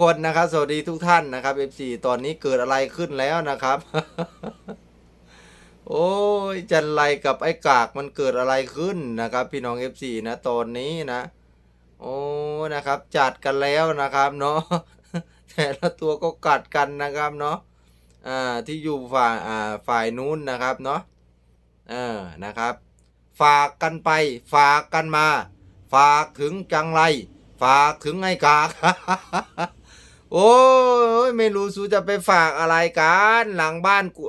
คนนะครับสวัสดีทุกท่านนะครับ FC ตอนนี้เกิดอะไรขึ้นแล้วนะครับ โอ้ยจันไรกับไอ้กากมันเกิดอะไรขึ้นนะครับ พี่น้อง FC นะ ตอนนี้นะ โอ้นะครับ จัดกันแล้วนะครับเนาะแต่ละตัวก็กัดกันนะครับเนาะอ่าที่อยู่ฝ่ายอ่าฝ่ายนู้นนะครับเนาะเออนะครับ ฝากกันไป ฝากกันมา ฝากถึงจังไร ฝากถึงไอ้กาก โอ้ยไม่รู้สูจะไปฝากอะไรกันหลังบ้านกู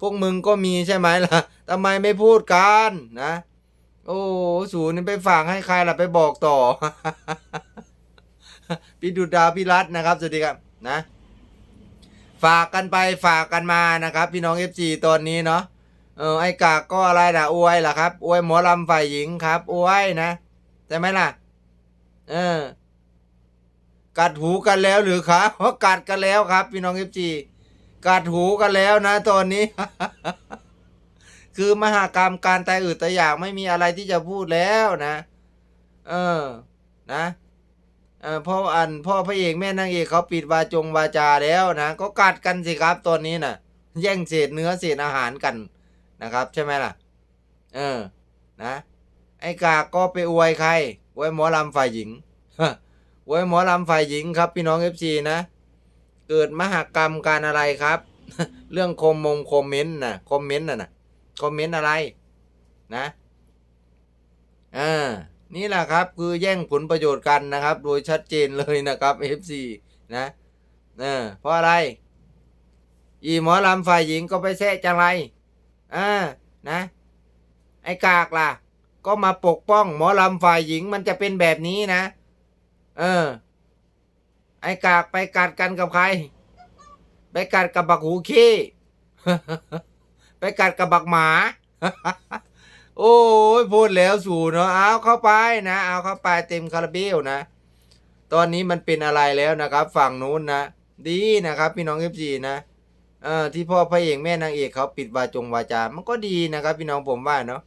พวกมึงก็มีใช่ไหมล่ะทำไมไม่พูดกันนะ โอ้สูนี่ไปฝากให้ใครล่ะไปบอกต่อพี่ดุดาพี่รัตน์นะครับสวัสดีครับนะ ฝากกันไปฝากกันมานะครับ พี่น้องเอฟซีตอนนี้เนาะเออไอ้กากก็อะไรนะอวยล่ะครับอวยหมอลำฝ่ายหญิงครับอวยนะใช่ไหมล่ะ เออ กัดหูกันแล้วหรือครับเพราะกัดกันแล้วครับ พี่น้องเอฟจีกัดหูกันแล้วนะตอนนี้ คือมหากรรมการตายอืดตายอยากไม่มีอะไรที่จะพูดแล้วนะ เออ นะเออพ่ออันพ่อพระเอกแม่นางเอกเขาปิดวาจงวาจาแล้วนะก็กัดกันสิครับตอนนี้นะ่ะ แย่งเศษเนื้อเศษอาหารกันนะครับ ใช่ไหมล่ะ เออ นะ ไอ้กากก็ไปอวยใครอวยหมอลำฝ่ายหญิง อวยหมอลำฝ่ายหญิงครับ พี่น้องเอฟซีนะ เกิดมหากรรมการอะไรครับ เรื่องคอมมงคอมเมนต์นะคอมเมนต์น่ะนะคอมเมนต์อะไรนะอ่านี่แหละครับคือแย่งผลประโยชน์กันนะครับ โดยชัดเจนเลยนะครับ FC นะเออเพราะอะไร อีหมอลำฝ่ายหญิงก็ไปแซะจังไรอ่านะ ไอ้กากล่ะ ก็มาปกป้อง หมอลำฝ่ายหญิงมันจะเป็นแบบนี้นะ เออ ไอ้กากไปกัดกันกับใคร ไปกัดกับบักหูขี้ไปกัดกับบักหมา โอ้ยพูดแล้วสู่เนาะเอาเข้าไปนะเอาเข้าไปเต็มคาราเบลนะ ตอนนี้มันเป็นอะไรแล้วนะครับ ฝั่งนู้นนะดีนะครับ พี่น้องเอฟซีนะเออที่พ่อพระเอกแม่นางเอกเขาปิดวาจงวาจา มันก็ดีนะครับ พี่น้องผมว่าเนาะ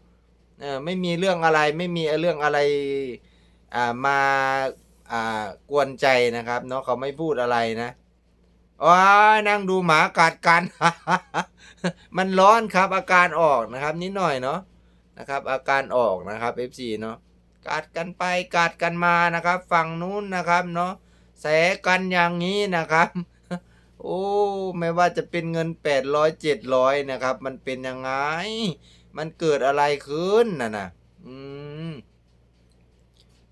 เออไม่มีเรื่องอะไรไม่มีเรื่องอะไร อ่ามา อ่ากวนใจนะครับ เนาะเขาไม่พูดอะไรนะว้ายนั่งดูหมากัดกัน มันร้อนครับ อาการออกนะครับ นิดหน่อยเนาะนะครับ อาการออกนะครับ FC เนาะกัดกันไปกัดกันมานะครับ ฝั่งนู้นนะครับเนาะแสกันอย่างนี้นะครับโอ้ไม่ว่าจะเป็นเงินแปดร้อยเจ็ดร้อยนะครับ มันเป็นยังไง มันเกิดอะไรขึ้นน่ะนะอืม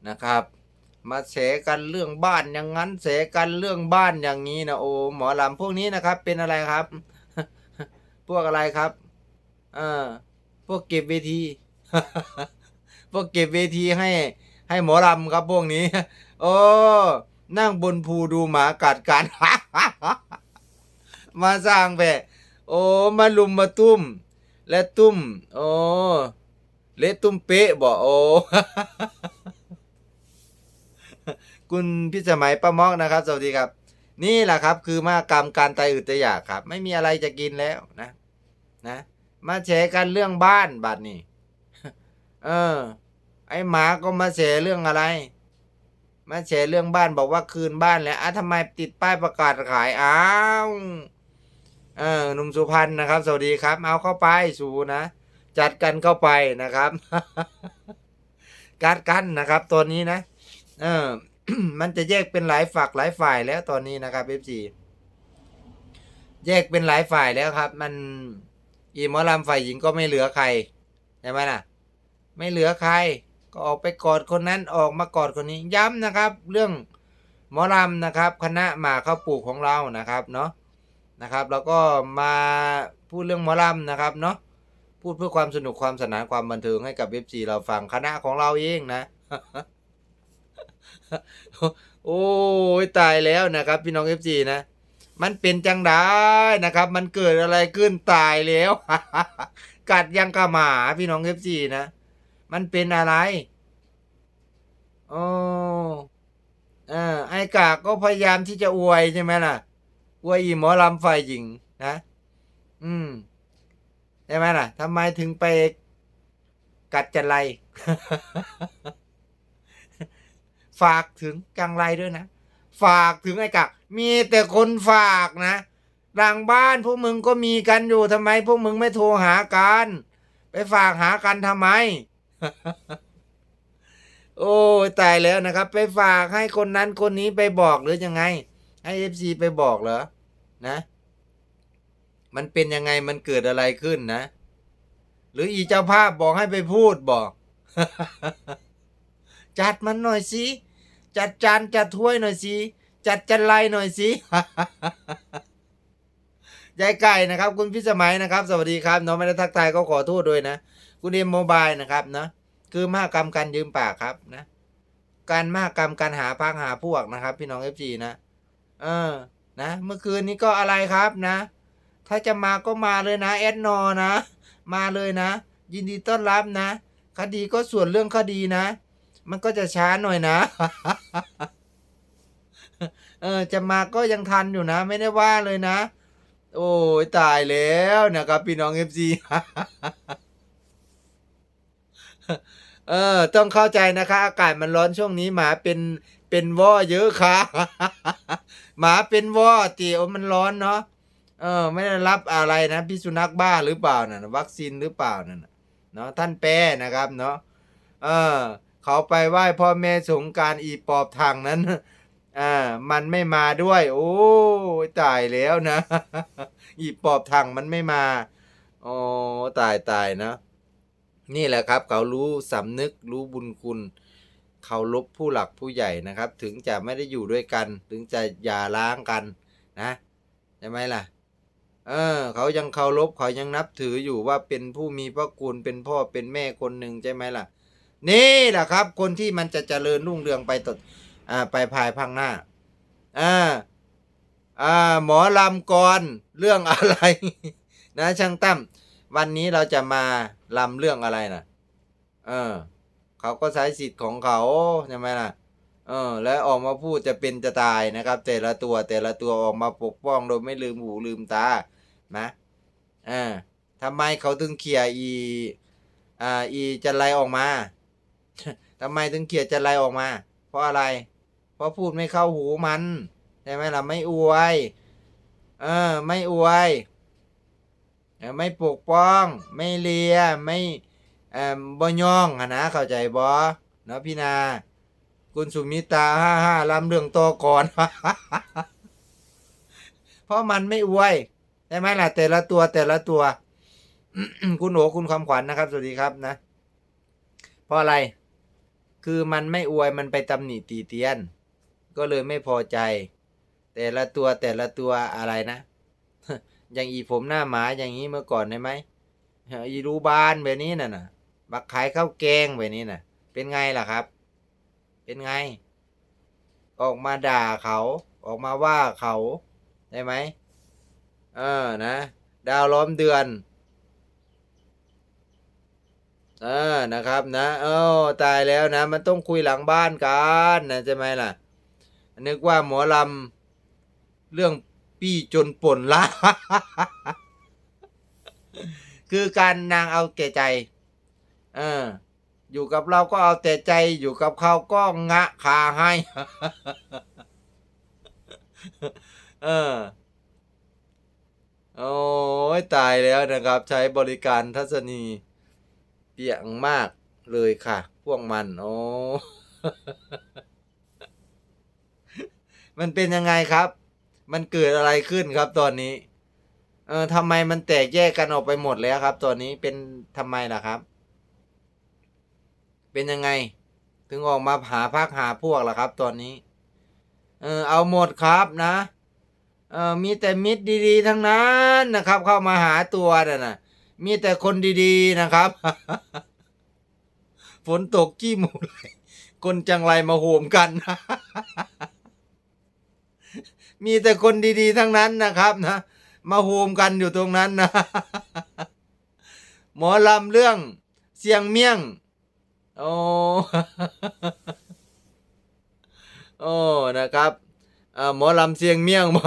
นะครับ มาแสกันเรื่องบ้านอย่างนั้นแสกันเรื่องบ้านอย่างนี้นะโอ้หมอลำพวกนี้นะครับ เป็นอะไรครับ พวกอะไรครับเออพวกเก็บเวที พวกเก็บเวทีให้ ให้หมอลำครับพวกนี้ โอ้นั่งบนภูดูหมากัดกันมาสร้างแบะโอ้มาลุมมาตุ้ม และตุ้ม โอ้เละตุ้มเป๊ะบอกโอ้ คุณพี่สมัยป้ามอกนะครับ สวัสดีครับ นี่แหละครับ คือมากรรมการตายอึดตยอยากครับ ไม่มีอะไรจะกินแล้วนะ นะ มาแฉกันเรื่องบ้านบัดนี้เออ ไอหมาก็มาแฉเรื่องอะไร มาแฉเรื่องบ้านบอกว่าคืนบ้านแล้วอะทำไมติดป้ายประกาศขายอ้าวเออหนุ่มสุพรรณนะครับ สวัสดีครับ เอาเข้าไปสูนะ จัดกันเข้าไปนะครับ การกันนะครับตัวนี้นะ เออมันจะแยกเป็นหลายฝักหลายฝ่ายแล้วตอนนี้นะครับ f อแยกเป็นหลายฝ่ายแล้วครับ มันอีมอลำฝ่ายหญิงก็ไม่เหลือใครใช่ไหมล่ะ ไม่เหลือใคร ก็ออกไปกอดคนนั้นออกมากอดคนนี้ย้ำนะครับ เรื่องหมอลำนะครับ คณะหมาข้าวปลูกของเรานะครับเนาะนะครับแล้วก็มาพูดเรื่องหมอลำนะครับเนาะพูดเพื่อความสนุกความสนานความบันเทิงให้กับเอฟซีเราฟังคณะของเราเองนะ โอ้ยตายแล้วนะครับ พี่น้องเอฟซีนะ มันเป็นจังได้นะครับ มันเกิดอะไรขึ้นตายแล้ว กัดยังกระหมาพี่น้องเอฟซีนะ มันเป็นอะไรโอ้อ่าไอ้กากก็พยายามที่จะอวยใช่ไหมล่ะ อวยอีหมอลำฝ่ายหญิงนะ อืมใช่ไหมล่ะทำไมถึงไปกัดจันไร ฝากถึงจังไรด้วยนะ ฝากถึงไอ้กักมีแต่คนฝากนะหลังบ้านพวกมึงก็มีกันอยู่ทำไม พวกมึงไม่โทรหากัน ไปฝากหากันทำไม โอ้ตายแล้วนะครับ ไปฝากให้คนนั้นคนนี้ไปบอกหรือยังไง ให้เอฟซีไปบอกเหรอ นะ มันเป็นยังไงมันเกิดอะไรขึ้นนะ หรืออีเจ้าภาพบอกให้ไปพูดบอก จัดมันหน่อยสิ จัดจานจัดถ้วยหน่อยสิ จัดจันไรหน่อยสิยายไก่นะครับ คุณพิสมัยนะครับ สวัสดีครับน้องไม่ได้ทักทายก็ขอโทษด้วยนะ คุณเอ็มโมบายนะครับนะคือมากรรมการยืมปากครับนะ การมากรรมการหาพักหาพวกนะครับ พี่น้องเอฟจีนะ เออนะ เมื่อคืนนี้ก็อะไรครับนะ ถ้าจะมาก็มาเลยนะแอดนอนะ มาเลยนะ ยินดีต้อนรับนะ คดีก็ส่วนเรื่องคดีนะ มันก็จะช้าหน่อยนะ เออ จะมาก็ยังทันอยู่นะ ไม่ได้ว่าเลยนะ โอ้ยตายแล้วนะครับ พี่น้องเอฟซีเออ ต้องเข้าใจนะคะ อากาศมันร้อนช่วงนี้หมาเป็นเป็นว่อเยอะค่ะ หมาเป็นว่อตีโอมันร้อนเนาะเออ ไม่ได้รับอะไรนะพี่สุนัขบ้าหรือเปล่าน่ะวัคซีนหรือเปล่านั่นน่ะเนาะท่านแป้นะครับ เนาะเออ เขาไปไหว้พ่อแม่สงกรารอีปอบทางนั้นอ่ามันไม่มาด้วย โอ้ตายแล้วนะ อีปอบทางมันไม่มาโอ้ตายตายนะ นี่แหละครับ เขารู้สำนึกรู้บุญคุณเขารบผู้หลักผู้ใหญ่นะครับ ถึงจะไม่ได้อยู่ด้วยกัน ถึงจะอย่าล้างกันนะใช่ไหมล่ะเออเขายังเคารพเขายังนับถืออยู่ว่าเป็นผู้มีพระคุณเป็นพ่อเป็นแม่คนหนึ่งใช่ไหมล่ะ นี่แหละครับ คนที่มันจะเจริญรุ่งเรืองไปตดอ่าไปภายภาคหน้าอ่าอ่าหมอลำกรเรื่องอะไร นะช่างตั้มวันนี้เราจะมาลำเรื่องอะไรนะเออเขาก็ใช้สิทธิ์ของเขาใช่ไหมล่ะเออแล้วออกมาพูดจะเป็นจะตายนะครับ แต่ละตัวแต่ละตัวออกมาปกป้องโดยไม่ลืมหูลืมตานะอ่าทำไมเขาถึงเขี่ยอีอ่าอีจันไรออกมา ทำไมถึงเขี่ยจันไรออกมา เพราะอะไร เพราะพูดไม่เข้าหูมันใช่ไหมล่ะไม่อวย เออ ไม่อวย ไม่ปกป้อง ไม่เลีย ไม่เอ่อบย่องอะนะเข้าใจบ่เนาะพี่นาคุณสุมิตาห้าห้าลำเรื่องโตก่อน เพราะมันไม่อวยใช่ไหมล่ะ แต่ละตัวแต่ละตัว คุณโหคุณคำขวัญนะครับ สวัสดีครับนะ เพราะอะไร คือมันไม่อวยมันไปตำหนิตีเตียน ก็เลยไม่พอใจ แต่ละตัวแต่ละตัวอะไรนะ อย่างอีผมหน้าหมาอย่างนี้เมื่อก่อนได้ไหมอีรูบานแบบนี้น่ะนะบักขายข้าวแกงแบบนี้น่ะ เป็นไงล่ะครับ เป็นไง ออกมาด่าเขา ออกมาว่าเขาได้ไหมเออนะ ดาวล้อมเดือน เออนะครับนะเออตายแล้วนะ มันต้องคุยหลังบ้านกันนะใช่ไหมล่ะ นึกว่าหมอลำเรื่องปี้จนป่นละ คือการนางเอาแต่ใจ เออ อยู่กับเราก็เอาแต่ใจ อยู่กับเขาก็งะขาให้ เออโอ้ยตายแล้วนะครับ ใช้บริการทัศนี เปียงมากเลยค่ะ พวกมัน โอ้ มันเป็นยังไงครับ มันเกิดอะไรขึ้นครับตอนนี้ เออทำไมมันแตกแยกกันออกไปหมดแล้วครับตอนนี้เป็นทำไมล่ะครับ เป็นยังไง ถึงออกมาหาพักหาพวกล่ะครับ ตอนนี้ เออเอาหมดครับนะ เออมีแต่มิตรดี ๆ ทั้งนั้นนะครับ เข้ามาหาตัวน่ะนะ มีแต่คนดีๆนะครับ ฝนตกขี้หมูไหลคนจังไรมาโหมกัน มีแต่คนดีๆ ทั้งนั้นนะครับนะ มาโฮมกันอยู่ตรงนั้นนะ หมอลำเรื่องเสียงเมี่ยง โอ้ โอ้ นะครับอ่าหมอลำเสียงเมี่ยงมอ